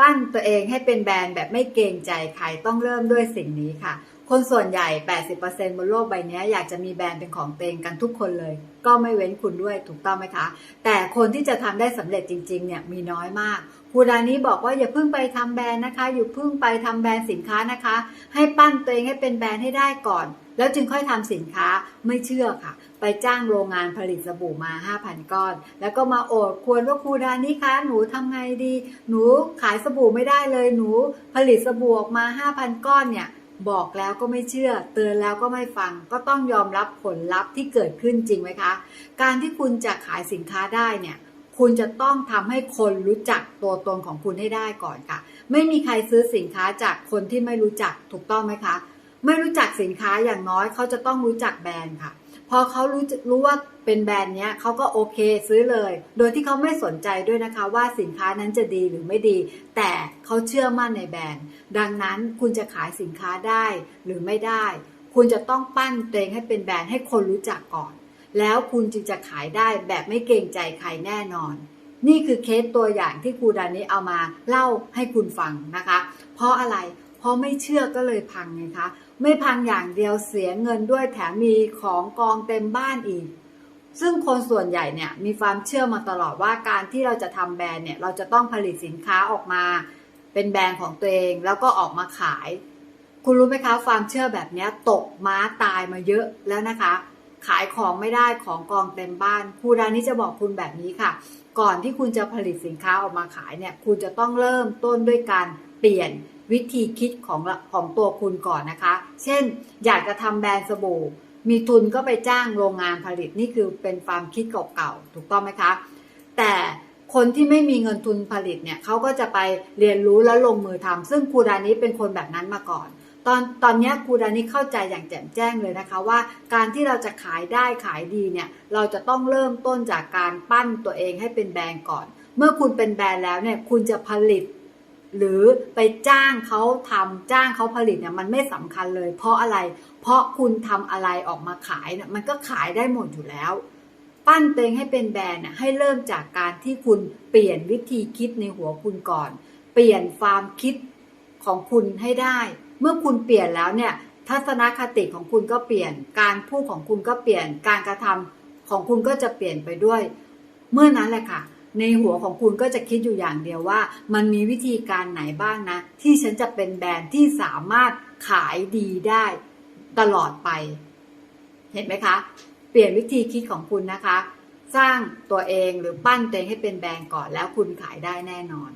ปั้นตัวเองให้เป็นแบรนด์แบบไม่เกรงใจใครต้องเริ่มด้วยสิ่งนี้ค่ะ คนส่วนใหญ่ 80%บนโลกใบนี้อยากจะมีแบรนด์เป็นของตัวเองกันทุกคนเลย ก็ไม่เว้นคุณด้วยถูกต้องไหมคะ แต่คนที่จะทำได้สำเร็จจริงๆเนี่ยมีน้อยมากครูดานี้บอกว่าอย่าเพิ่งไปทำแบรนด์นะคะ อย่าเพิ่งไปทำแบรนด์สินค้านะคะ ให้ปั้นตัวเองให้เป็นแบรนด์ให้ได้ก่อน แล้วจึงค่อยทำสินค้าไม่เชื่อค่ะ ไปจ้างโรงงานผลิตสบู่มา 5,000 ก้อน แล้วก็มาโอดควรว่าครูดานี้คะหนูทำไงดี หนูขายสบู่ไม่ได้เลยหนูผลิตสบู่ออกมา 5,000 ก้อนเนี่ยบอกแล้วก็ไม่เชื่อ เตือนแล้วก็ไม่ฟัง ก็ต้องยอมรับผลลัพธ์ที่เกิดขึ้นจริงไหมคะ การที่คุณจะขายสินค้าได้เนี่ย คุณจะต้องทำให้คนรู้จักตัวตนของคุณให้ได้ก่อนค่ะ ไม่มีใครซื้อสินค้าจากคนที่ไม่รู้จักถูกต้องไหมคะ ไม่รู้จักสินค้าอย่างน้อยเขาจะต้องรู้จักแบรนด์ค่ะ พอเขารู้รู้ว่าเป็นแบรนด์เนี้ยเขาก็โอเคซื้อเลย โดยที่เขาไม่สนใจด้วยนะคะว่าสินค้านั้นจะดีหรือไม่ดี แต่เขาเชื่อมั่นในแบรนด์ ดังนั้นคุณจะขายสินค้าได้หรือไม่ได้ คุณจะต้องปั้นตัวเองให้เป็นแบรนด์ให้คนรู้จักก่อน แล้วคุณจึงจะขายได้แบบไม่เกรงใจใครแน่นอนนี่คือเคสตัวอย่างที่ครูดานี้เอามาเล่าให้คุณฟังนะคะ เพราะอะไร เพราะไม่เชื่อก็เลยพังไงคะ ไม่พังอย่างเดียวเสียเงินด้วยแถมมีของกองเต็มบ้านอีก ซึ่งคนส่วนใหญ่เนี่ยมีความเชื่อมาตลอดว่าการที่เราจะทำแบรนด์เนี่ยเราจะต้องผลิตสินค้าออกมา เป็นแบรนด์ของตัวเองแล้วก็ออกมาขาย คุณรู้ไหมคะความเชื่อแบบนี้ตกม้าตายมาเยอะแล้วนะคะ ขายของไม่ได้ของกองเต็มบ้านครูดานี้จะบอกคุณแบบนี้ค่ะก่อนที่คุณจะผลิตสินค้าออกมาขายเนี่ย คุณจะต้องเริ่มต้นด้วยการเปลี่ยน วิธีคิดของของตัวคุณก่อนนะคะ เช่น อยากจะทำแบรนด์สบู่ มีทุนก็ไปจ้างโรงงานผลิตนี่คือเป็นความคิดเก่าๆ ถูกต้องไหมคะ แต่คนที่ไม่มีเงินทุนผลิตเนี่ยเขาก็จะไปเรียนรู้แล้วลงมือทำซึ่งครูดานี้เป็นคนแบบนั้นมาก่อนตอนตอนนี้ครูดานี้เข้าใจอย่างแจ่มแจ้งเลยนะคะว่าการที่เราจะขายได้ขายดีเนี่ยเราจะต้องเริ่มต้นจากการปั้นตัวเองให้เป็นแบรนด์ก่อน เมื่อคุณเป็นแบรนด์แล้วเนี่ยคุณจะผลิต หรือไปจ้างเขาทำจ้างเขาผลิตเนี่ยมันไม่สำคัญเลย เพราะอะไร เพราะคุณทำอะไรออกมาขายเนี่ยมันก็ขายได้หมดอยู่แล้ว ปั้นตัวเองให้เป็นแบรนด์น่ะให้เริ่มจากการที่คุณเปลี่ยนวิธีคิดในหัวคุณก่อน เปลี่ยนความคิดของคุณให้ได้ เมื่อคุณเปลี่ยนแล้วเนี่ยทัศนคติของคุณก็เปลี่ยน การพูดของคุณก็เปลี่ยน การกระทำของคุณก็จะเปลี่ยนไปด้วย เมื่อนั้นแหละค่ะ ในหัวของคุณก็จะคิดอยู่อย่างเดียวว่า มันมีวิธีการไหนบ้างนะ ที่ฉันจะเป็นแบรนด์ที่สามารถขายดีได้ตลอดไป เห็นไหมคะ เปลี่ยนวิธีคิดของคุณนะคะ สร้างตัวเองหรือปั้นตัวเองให้เป็นแบรนด์ก่อนแล้วคุณขายได้แน่นอน